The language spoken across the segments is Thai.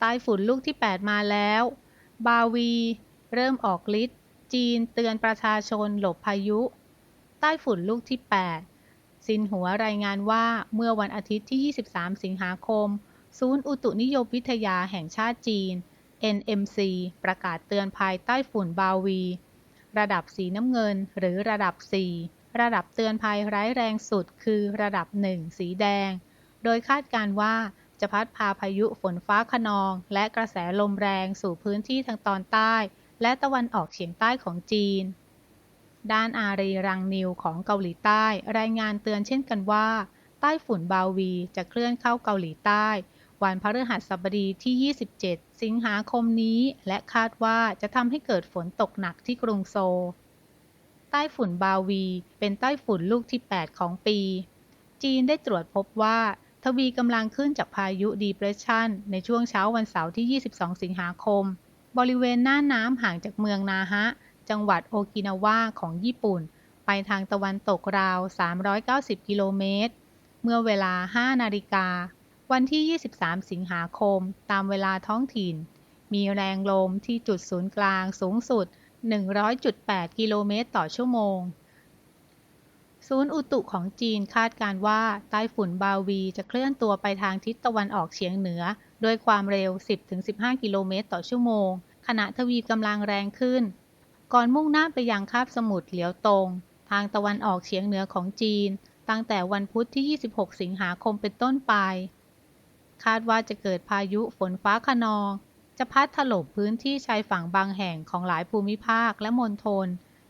ใต้ฝุ่นลูกที่ 8 มาแล้ว บาวี เริ่มออกฤทธิ์ จีนเตือนประชาชนหลบพายุ ใต้ฝุ่นลูกที่8ซินหัวรายงานว่าเมื่อวันอาทิตย์ที่ 23 สิงหาคม ศูนย์อุตุนิยมวิทยาแห่งชาติจีน NMC ประกาศเตือนภัยใต้ฝุ่นบาวี ระดับสีน้ำเงินหรือระดับ 4 ระดับเตือนภัยร้ายแรงสุดคือระดับ 1 สีแดง โดยคาดการณ์ว่า จะพัดพาพายุฝนฟ้าขนอง และกระแสลมแรงสู่พื้นที่ทางตอนใต้ และตะวันออกเฉียงใต้ของจีน ด้านอารีรังนิวของเกาหลีใต้ รายงานเตือนเช่นกันว่า ใต้ฝุ่นบาวีจะเคลื่อนเข้าเกาหลีใต้ วันพฤหัสบดีที่ 27 สิงหาคมนี้ และคาดว่าจะทำให้เกิดฝนตกหนักที่กรุงโซลใต้ฝุ่นบาวี เป็นใต้ฝุ่นลูกที่ 8 ของปี จีนได้ตรวจพบว่า ทวีกำลังขึ้นจากพายุดีเพรสชันในช่วงเช้าวันเสาร์ที่ 22 สิงหาคม บริเวณหน้าน้ำห่างจากเมืองนาฮะ จังหวัดโอกินาวาของญี่ปุ่น ไปทางตะวันตกราว 390 กิโลเมตร เมื่อเวลา 5 นาฬิกา วันที่ 23 สิงหาคม ตามเวลาท้องถิ่น มีแรงลมที่จุดศูนย์กลางสูงสุด 100.8 กิโลเมตรต่อชั่วโมง ศูนย์อุตุของจีนคาดการว่าใต้ฝุ่นบาวีจะเคลื่อนตัวไปทางทิศตะวันออกเฉียงเหนือโดยความเร็ว 10-15 กิโลเมตรต่อชั่วโมง ขณะทวีกำลังแรงขึ้น ก่อนมุ่งหน้าไปยังคาบสมุทรเหลียวตรง ทางตะวันออกเฉียงเหนือของจีน ตั้งแต่วันพุธที่ 26 สิงหาคมเป็นต้นไป คาดว่าจะเกิดพายุฝนฟ้าคะนอง จะพัดถล่มพื้นที่ชายฝั่งบางแห่งของหลายภูมิภาคและมณฑล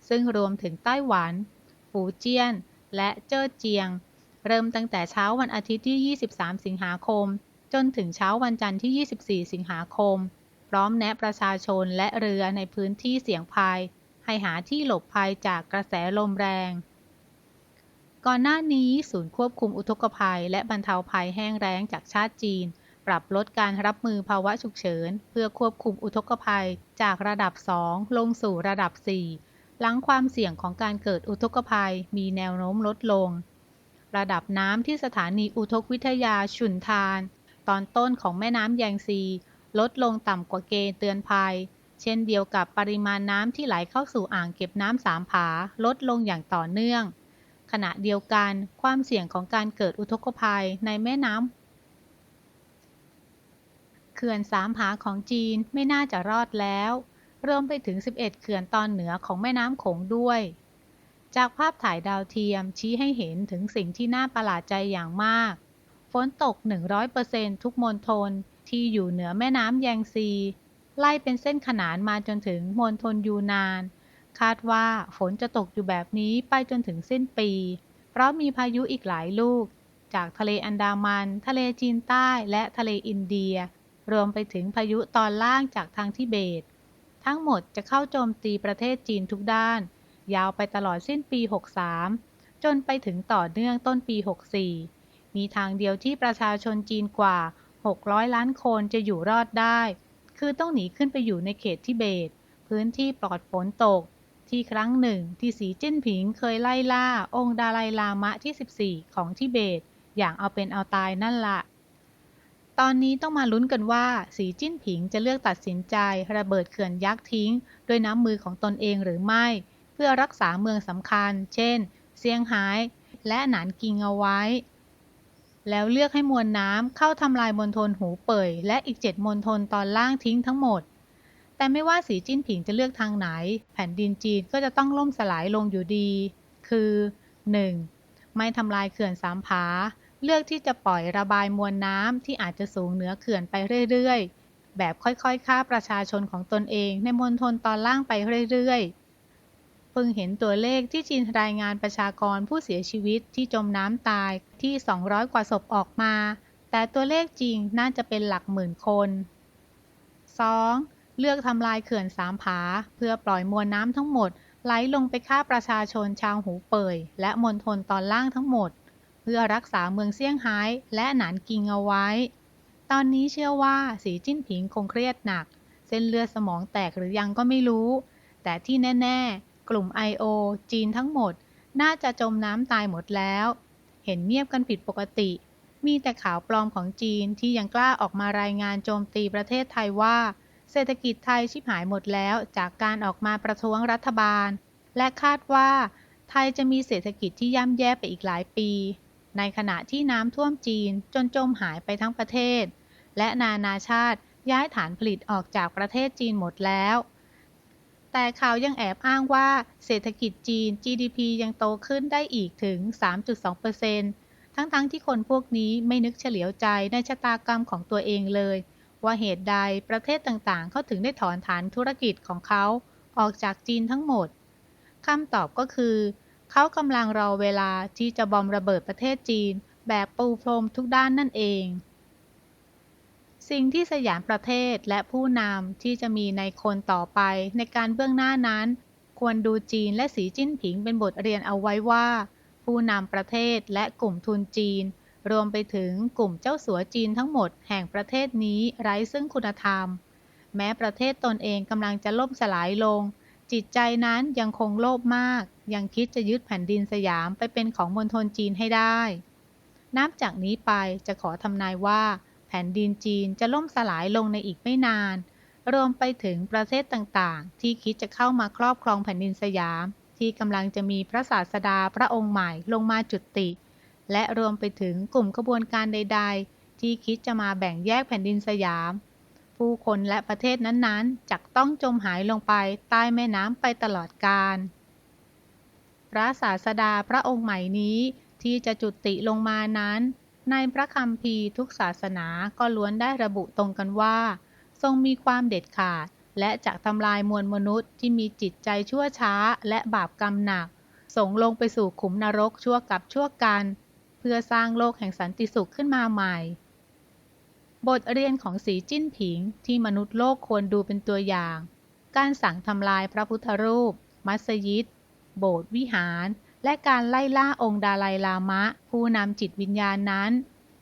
ซึ่งรวมถึงไต้หวัน ฝูเจี้ยน และเจ้อเจียง เริ่มตั้งแต่เช้าวันอาทิตย์ที่ 23 สิงหาคม จนถึงเช้าวันจันทร์ที่ 24 สิงหาคม พร้อมแนะประชาชนและเรือในพื้นที่เสี่ยงภัย ให้หาที่หลบภัยจากกระแสลมแรง ก่อนหน้านี้ศูนย์ควบคุมอุทกภัย และบรรเทาภัยแห้งแล้งจากชาติจีน ปรับลดการรับมือภาวะฉุกเฉิน เพื่อควบคุมอุทกภัยจากระดับ 2 ลงสู่ระดับ 4 หลังความเสี่ยงของการเกิดอุทกภัยมีแนวโน้มลดลง ระดับน้ำที่สถานีอุทกวิทยาชุนทาน ตอนต้นของแม่น้ำแยงซี ลดลงต่ำกว่าเกณฑ์เตือนภัย เช่นเดียวกับปริมาณน้ำที่ไหลเข้าสู่อ่างเก็บน้ำสามผา ลดลงอย่างต่อเนื่อง ขณะเดียวกันความเสี่ยงของการเกิดอุทกภัยในแม่น้ำเขื่อนสามผาของจีนไม่น่าจะรอดแล้ว รวมไปถึง 11 เขื่อนตอนเหนือของแม่น้ำโขงด้วย จากภาพถ่ายดาวเทียมชี้ให้เห็นถึงสิ่งที่น่าประหลาดใจอย่างมาก ฝนตก 100%ทุกมณฑลที่อยู่เหนือแม่น้ำแยงซี ไล่เป็นเส้นขนานมาจนถึงมณฑลยูนาน คาดว่าฝนจะตกอยู่แบบนี้ไปจนถึงสิ้นปี เพราะมีพายุอีกหลายลูก จากทะเลอันดามัน ทะเลจีนใต้และทะเลอินเดีย รวมไปถึงพายุตอนล่างจากทางทิเบต ทั้งหมดจะเข้าโจมตีประเทศจีนทุกด้าน ยาวไปตลอดสิ้นปี 63 จนไปถึงต่อเนื่องต้นปี 64 มีทางเดียวที่ประชาชนจีนกว่า 600 ล้านคนจะอยู่รอดได้ คือต้องหนีขึ้นไปอยู่ในเขตทิเบต พื้นที่ปลอดฝนตก ที่ครั้งหนึ่งที่สีจิ้นผิงเคยไล่ล่า องค์ดาไลลามะที่ 14 ของทิเบต อย่างเอาเป็นเอาตายนั่นละ ตอนนี้ต้องมาลุ้นกันว่า สีจิ้นผิงจะเลือกตัดสินใจ ระเบิดเขื่อนยักษ์ทิ้ง ด้วยน้ำมือของตนเองหรือไม่ เพื่อรักษาเมืองสำคัญ เช่น เซี่ยงไฮ้และหนานกิงเอาไว้ แล้วเลือกให้มวลน้ำเข้าทำลายมณฑลหูเป่ยและอีกเจ็ดมณฑลตอนล่างทิ้งทั้งหมด แต่ไม่ว่าสีจิ้นผิงจะเลือกทางไหน แผ่นดินจีนก็จะต้องล่มสลายลงอยู่ดี คือ 1. ไม่ทำลายเขื่อนสามผา เลือกที่จะปล่อยระบายมวลน้ำที่อาจจะสูงเหนือเขื่อนไปเรื่อยๆ แบบค่อยๆฆ่าประชาชนของตนเองในมณฑลตอนล่างไปเรื่อยๆ เพิ่งเห็นตัวเลขที่จีนรายงานประชากรผู้เสียชีวิตที่จมน้ำตายที่ 200 กว่าศพออกมา แต่ตัวเลขจริงน่าจะเป็นหลักหมื่นคน 2. เลือกทำลายเขื่อนสามผา เพื่อปล่อยมวลน้ำทั้งหมดไหลลงไปฆ่าประชาชนชาวหูเป่ยและมณฑลตอนล่างทั้งหมด เพื่อรักษาเมืองเซี่ยงไฮ้และหนานกิงเอาไว้ ตอนนี้เชื่อว่าสีจิ้นผิงคงเครียดหนัก เส้นเลือดสมองแตกหรือยังก็ไม่รู้ แต่ที่แน่ ๆ กลุ่ม I.O. จีนทั้งหมด น่าจะจมน้ำตายหมดแล้ว เห็นเงียบกันผิดปกติ มีแต่ข่าวปลอมของจีนที่ยังกล้าออกมารายงานโจมตีประเทศไทยว่า เศรษฐกิจไทยชิบหายหมดแล้วจากการออกมาประท้วงรัฐบาล และคาดว่า ไทยจะมีเศรษฐกิจที่ย่ำแย่ไปอีกหลายปี ในขณะที่น้ำท่วมจีนจนจมหายไปทั้งประเทศ และนานาชาติย้ายฐานผลิตออกจากประเทศจีนหมดแล้ว แต่ข่าวยังแอบอ้างว่าเศรษฐกิจจีน GDP ยังโตขึ้นได้อีกถึง 3.2%ทั้งๆทที่คนพวกนี้ไม่นึกเฉลียวใจในชะตากรรมของตัวเองเลย ว่าเหตุใดประเทศต่างๆ เขาถึงได้ถอนฐานธุรกิจของเขาออกจากจีนทั้งหมดคำตอบก็คือ เขากำลังรอเวลาที่จะบอมระเบิดประเทศจีน แบบปูพรมทุกด้านนั่นเอง สิ่งที่สยามประเทศและผู้นำที่จะมีในคนต่อไปในการเบื้องหน้านั้น ควรดูจีนและสีจิ้นผิงเป็นบทเรียนเอาไว้ว่า ผู้นำประเทศและกลุ่มทุนจีน รวมไปถึงกลุ่มเจ้าสัวจีนทั้งหมดแห่งประเทศนี้ไร้ซึ่งคุณธรรม แม้ประเทศตนเองกำลังจะล่มสลายลง จิตใจนั้นยังคงโลภมาก ยังคิดจะยึดแผ่นดินสยามไปเป็นของมณฑลจีนให้ได้ นับจากนี้ไปจะขอทำนายว่า แผ่นดินจีนจะล่มสลายลงในอีกไม่นาน รวมไปถึงประเทศต่างๆ ที่คิดจะเข้ามาครอบครองแผ่นดินสยาม ที่กำลังจะมีพระศาสดาพระองค์ใหม่ลงมาจุติ และรวมไปถึงกลุ่มขบวนการใด ๆ ที่คิดจะมาแบ่งแยกแผ่นดินสยาม ผู้คนและประเทศนั้นๆจักต้องจมหายลงไปใต้แม่น้ำไปตลอดกาลพระศาสดาพระองค์ใหม่นี้ที่จะจุติลงมานั้น ในพระคัมภีร์ทุกศาสนาก็ล้วนได้ระบุตรงกันว่า ทรงมีความเด็ดขาด และจะทำลายมวลมนุษย์ที่มีจิตใจชั่วช้าและบาปกรรมหนัก ส่งลงไปสู่ขุมนรกชั่วกับชั่วกัน เพื่อสร้างโลกแห่งสันติสุขขึ้นมาใหม่ บทเรียนของสีจิ้นผิงที่มนุษย์โลกควรดูเป็นตัวอย่าง การสั่งทำลายพระพุทธรูป มัสยิด โบสถ์วิหาร และการไล่ล่าองค์ดาไลลามะ ผู้นำจิตวิญญาณนั้น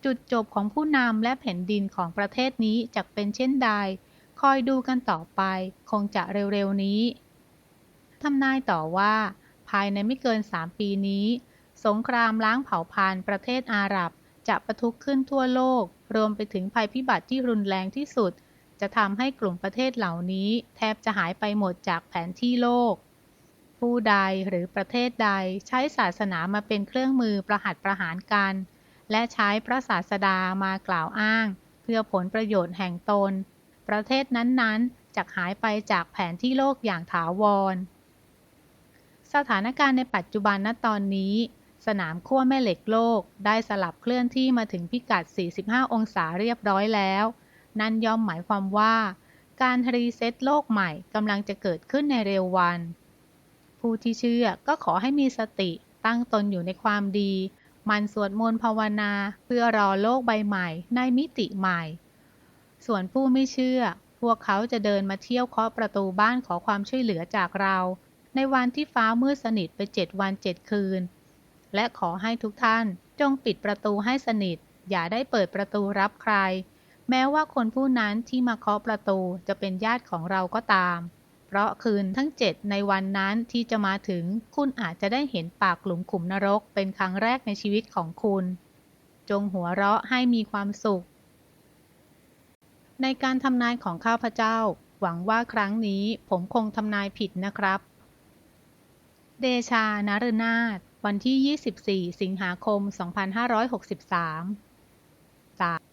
จุดจบของผู้นำและแผ่นดินของประเทศนี้จะเป็นเช่นใด คอยดูกันต่อไป คงจะเร็วๆนี้ทำนายต่อว่า ภายในไม่เกินสามปีนี้ สงครามล้างเผ่าพันธุ์ประเทศอาหรับ จะประทุขึ้นทั่วโลก รวมไปถึงภัยพิบัติที่รุนแรงที่สุด จะทำให้กลุ่มประเทศเหล่านี้ แทบจะหายไปหมดจากแผนที่โลก ผู้ใดหรือประเทศใดใช้ศาสนามาเป็นเครื่องมือประหัตประหารกัน และใช้พระศาสดามากล่าวอ้าง เพื่อผลประโยชน์แห่งตน ประเทศนั้นๆจะหายไปจากแผนที่โลกอย่างถาวร สถานการณ์ในปัจจุบันณตอนนี้ สนามขั้วแม่เหล็กโลก ได้สลับเคลื่อนที่มาถึงพิกัด 45 องศาเรียบร้อยแล้ว นั่นย่อมหมายความว่า การรีเซ็ตโลกใหม่กำลังจะเกิดขึ้นในเร็ววัน ผู้ที่เชื่อก็ขอให้มีสติตั้งตนอยู่ในความดี มันสวดมนต์ภาวนาเพื่อรอโลกใบใหม่ในมิติใหม่ ส่วนผู้ไม่เชื่อ พวกเขาจะเดินมาเที่ยวเคาะประตูบ้านขอความช่วยเหลือจากเรา ในวันที่ฟ้ามืดสนิทไปเจ็ดวันเจ็ดคืน และขอให้ทุกท่านจงปิดประตูให้สนิท อย่าได้เปิดประตูรับใคร แม้ว่าคนผู้นั้นที่มาเคาะประตูจะเป็นญาติของเราก็ตาม เพราะคืนทั้งเจ็ดในวันนั้นที่จะมาถึง คุณอาจจะได้เห็นปากหลุมขุมนรกเป็นครั้งแรกในชีวิตของคุณ จงหัวเราะให้มีความสุข ในการทำนายของข้าพเจ้า หวังว่าครั้งนี้ผมคงทำนายผิดนะครับ เดชานฤนาถ วันที่ 24 สิงหาคม 2563 3